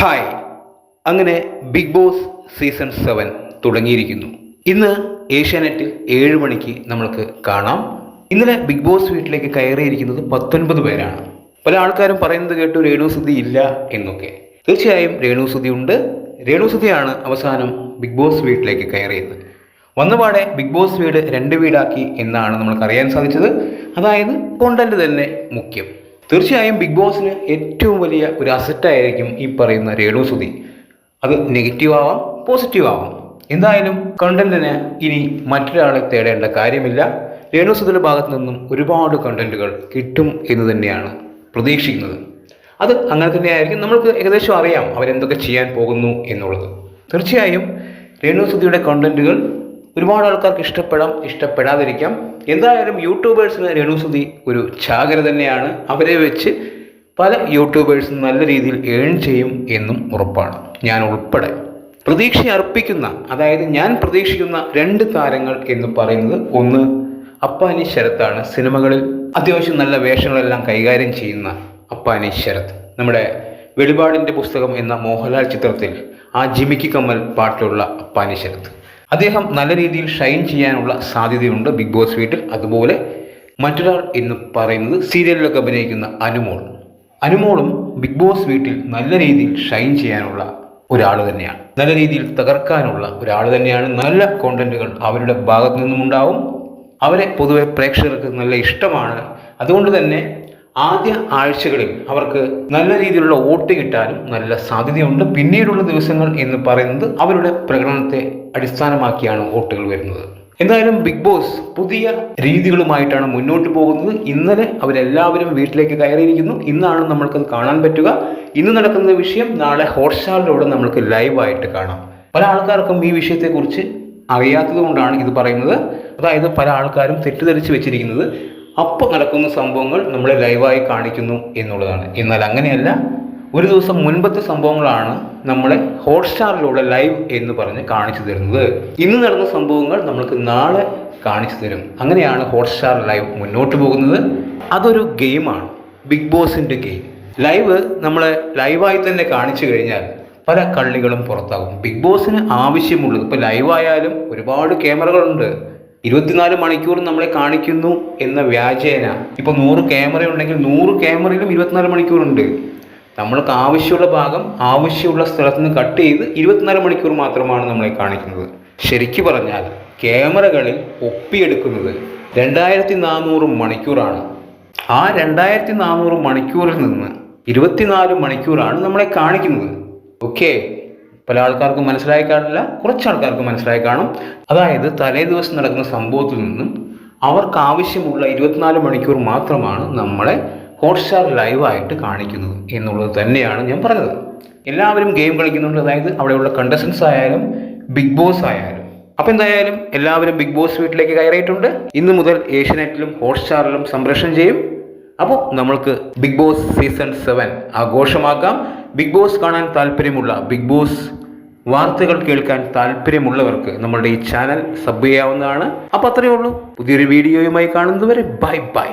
Hi അങ്ങനെ big Boss season seven തുടങ്ങിയിരിക്കുന്നു. ഇന്ന് ഏഷ്യാനെറ്റിൽ ഏഴ് മണിക്ക് നമ്മൾക്ക് കാണാം. ഇന്നലെ ബിഗ് ബോസ് വീട്ടിലേക്ക് കയറിയിരിക്കുന്നത് പത്തൊൻപത് പേരാണ്. പല ആൾക്കാരും പറയുന്നത് കേട്ടു രേണുസുതി ഇല്ല എന്നൊക്കെ. തീർച്ചയായും രേണുസുതി ഉണ്ട്. രേണുസുതിയാണ് അവസാനം ബിഗ് ബോസ് വീട്ടിലേക്ക് കയറിയത്. വന്നപാടെ ബിഗ് ബോസ് വീട് രണ്ട് വീടാക്കി എന്നാണ് നമ്മൾക്ക് അറിയാൻ സാധിച്ചത്. അതായത് കോണ്ടന്റ് തന്നെ മുഖ്യം. തീർച്ചയായും ബിഗ് ബോസിന് ഏറ്റവും വലിയ ഒരു അസറ്റായിരിക്കും ഈ പറയുന്ന രേണു സുതി അത് നെഗറ്റീവ് ആവാം പോസിറ്റീവ് ആവാം. എന്തായാലും കണ്ടന്റിന് ഇനി മറ്റൊരാളെ തേടേണ്ട കാര്യമില്ല. രേണു സുതിയുടെ ഭാഗത്തു നിന്നും ഒരുപാട് കണ്ടന്റുകൾ കിട്ടും എന്ന് തന്നെയാണ് പ്രതീക്ഷിക്കുന്നത്. അത് അങ്ങനെ തന്നെയായിരിക്കും. നമ്മൾക്ക് ഏകദേശം അറിയാം അവരെന്തൊക്കെ ചെയ്യാൻ പോകുന്നു എന്നുള്ളത്. തീർച്ചയായും രേണു സുതിയുടെ കണ്ടന്റുകൾ ഒരുപാട് ആൾക്കാർക്ക് ഇഷ്ടപ്പെടാം ഇഷ്ടപ്പെടാതിരിക്കാം. എന്തായാലും യൂട്യൂബേഴ്സിന് രനുസുതി ഒരു ചാകര തന്നെയാണ്. അവരെ വെച്ച് പല യൂട്യൂബേഴ്സും നല്ല രീതിയിൽ ഏൺ ചെയ്യും എന്നും ഉറപ്പാണ്. ഞാൻ ഉൾപ്പെടെ പ്രതീക്ഷ അർപ്പിക്കുന്ന അതായത് ഞാൻ പ്രതീക്ഷിക്കുന്ന രണ്ട് താരങ്ങൾ എന്ന് പറയുന്നത് ഒന്ന് അപ്പാനി ശരത്താണ്. സിനിമകളിൽ അത്യാവശ്യം നല്ല വേഷങ്ങളെല്ലാം കൈകാര്യം ചെയ്യുന്ന അപ്പാനി ശരത്. നമ്മുടെ വെളിപാടിന്റെ പുസ്തകം എന്ന മോഹൻലാൽ ചിത്രത്തിൽ ആ ജിമിക്ക് കമ്മൽ പാട്ടിലുള്ള അപ്പാനി ശരത്. അദ്ദേഹം നല്ല രീതിയിൽ ഷൈൻ ചെയ്യാനുള്ള സാധ്യതയുണ്ട് ബിഗ് ബോസ് വീട്ടിൽ. അതുപോലെ മറ്റൊരാൾ എന്ന് പറയുന്നത് സീരിയലിലൊക്കെ അഭിനയിക്കുന്ന അനുമോൾ. അനുമോളും ബിഗ് ബോസ് വീട്ടിൽ നല്ല രീതിയിൽ ഷൈൻ ചെയ്യാനുള്ള ഒരാൾ തന്നെയാണ്. നല്ല രീതിയിൽ തകർക്കാനുള്ള ഒരാൾ തന്നെയാണ്. നല്ല കോണ്ടന്റുകൾ അവരുടെ ഭാഗത്തു നിന്നും ഉണ്ടാവും അവരെ പൊതുവെ പ്രേക്ഷകർക്ക് നല്ല ഇഷ്ടമാണ്. അതുകൊണ്ട് തന്നെ ആദ്യ ആഴ്ചകളിൽ അവർക്ക് നല്ല രീതിയിലുള്ള വോട്ട് കിട്ടാനും നല്ല സാധ്യതയുണ്ട്. പിന്നീടുള്ള ദിവസങ്ങൾ എന്ന് പറയുന്നത് അവരുടെ പ്രകടനത്തെ അടിസ്ഥാനമാക്കിയാണ് വോട്ടുകൾ വരുന്നത്. എന്തായാലും ബിഗ് ബോസ് പുതിയ രീതികളുമായിട്ടാണ് മുന്നോട്ട് പോകുന്നത്. ഇന്നലെ അവരെല്ലാവരും വീട്ടിലേക്ക് കയറിയിരിക്കുന്നു. ഇന്നാണ് നമ്മൾക്കത് കാണാൻ പറ്റുക. ഇന്ന് നടക്കുന്ന വിഷയം നാളെ ഹോട്ട്സ്റ്റാറിലൂടെ നമ്മൾക്ക് ലൈവായിട്ട് കാണാം. പല ആൾക്കാർക്കും ഈ വിഷയത്തെക്കുറിച്ച് അറിയാത്തത് കൊണ്ടാണ് ഇത് പറയുന്നത്. അതായത് പല ആൾക്കാരും തെറ്റിദ്ധരിച്ച് വെച്ചിരിക്കുന്നത്. അപ്പോൾ നടക്കുന്ന സംഭവങ്ങൾ നമ്മളെ ലൈവായി കാണിക്കുന്നു എന്നുള്ളതാണ്. എന്നാൽ അങ്ങനെയല്ല ഒരു ദിവസം മുൻപത്തെ സംഭവങ്ങളാണ് നമ്മളെ ഹോട്ട്സ്റ്റാറിലൂടെ ലൈവ് എന്ന് പറഞ്ഞ് കാണിച്ചു തരുന്നത്. ഇന്ന് നടന്ന സംഭവങ്ങൾ നമ്മൾക്ക് നാളെ കാണിച്ചു തരും. അങ്ങനെയാണ് ഹോട്ട്സ്റ്റാർ ലൈവ് മുന്നോട്ട് പോകുന്നത്. അതൊരു ഗെയിമാണ്. ബിഗ് ബോസിന്റെ ഗെയിം. ലൈവ് നമ്മൾ ലൈവായി തന്നെ കാണിച്ചു കഴിഞ്ഞാൽ പല കള്ളികളും പുറത്താകും. ബിഗ് ബോസിന് ആവശ്യമുള്ളത് ഇപ്പോൾ ലൈവായാലും ഒരുപാട് ക്യാമറകളുണ്ട് ഇരുപത്തിനാല് മണിക്കൂർ നമ്മളെ കാണിക്കുന്നു എന്ന വ്യാജേന. ഇപ്പോൾ നൂറ് ക്യാമറ ഉണ്ടെങ്കിൽ നൂറ് ക്യാമറയിലും ഇരുപത്തിനാല് മണിക്കൂറുണ്ട്. നമ്മൾക്ക് ആവശ്യമുള്ള ഭാഗം ആവശ്യമുള്ള സ്ഥലത്ത് നിന്ന് കട്ട് ചെയ്ത് ഇരുപത്തിനാല് മണിക്കൂർ മാത്രമാണ് നമ്മളെ കാണിക്കുന്നത്. ശരിക്കു പറഞ്ഞാൽ ക്യാമറകളിൽ ഒപ്പിയെടുക്കുന്നത് രണ്ടായിരത്തി നാനൂറ് മണിക്കൂറാണ്. ആ രണ്ടായിരത്തി നാനൂറ് മണിക്കൂറിൽ നിന്ന് ഇരുപത്തിനാല് മണിക്കൂറാണ് നമ്മളെ കാണിക്കുന്നത്. ഓക്കെ പല ആൾക്കാർക്കും മനസ്സിലായി കാണില്ല കുറച്ച് ആൾക്കാർക്ക് മനസ്സിലായി കാണും. അതായത് തലേ ദിവസം നടക്കുന്ന സംഭവത്തിൽ നിന്നും അവർക്ക് ആവശ്യമുള്ള ഇരുപത്തിനാല് മണിക്കൂർ മാത്രമാണ് നമ്മളെ ഹോട്ട്സ്റ്റാർ ലൈവായിട്ട് കാണിക്കുന്നത് എന്നുള്ളത് തന്നെയാണ് ഞാൻ പറഞ്ഞത്. എല്ലാവരും ഗെയിം കളിക്കുന്നുണ്ട്. അതായത് അവിടെയുള്ള കണ്ടസ്റ്റൻസ് ആയാലും ബിഗ് ബോസ് ആയാലും. അപ്പം എന്തായാലും എല്ലാവരും ബിഗ് ബോസ് വീട്ടിലേക്ക് കയറിയിട്ടുണ്ട്. ഇന്ന് മുതൽ ഏഷ്യനെറ്റിലും ഹോട്ട്സ്റ്റാറിലും സംപ്രേഷണം ചെയ്യും. അപ്പോൾ നമ്മൾക്ക് ബിഗ് ബോസ് സീസൺ സെവൻ ആഘോഷമാക്കാം. ബിഗ് ബോസ് കാണാൻ താല്പര്യമുള്ള ബിഗ് ബോസ് വാർത്തകൾ കേൾക്കാൻ താല്പര്യമുള്ളവർക്ക് നമ്മളുടെ ഈ ചാനൽ സബ് ചെയ്യാവുന്നതാണ്. അപ്പോൾ അത്രയേ ഉള്ളൂ. പുതിയൊരു വീഡിയോയുമായി കാണുന്നതുവരെ ബൈ ബൈ.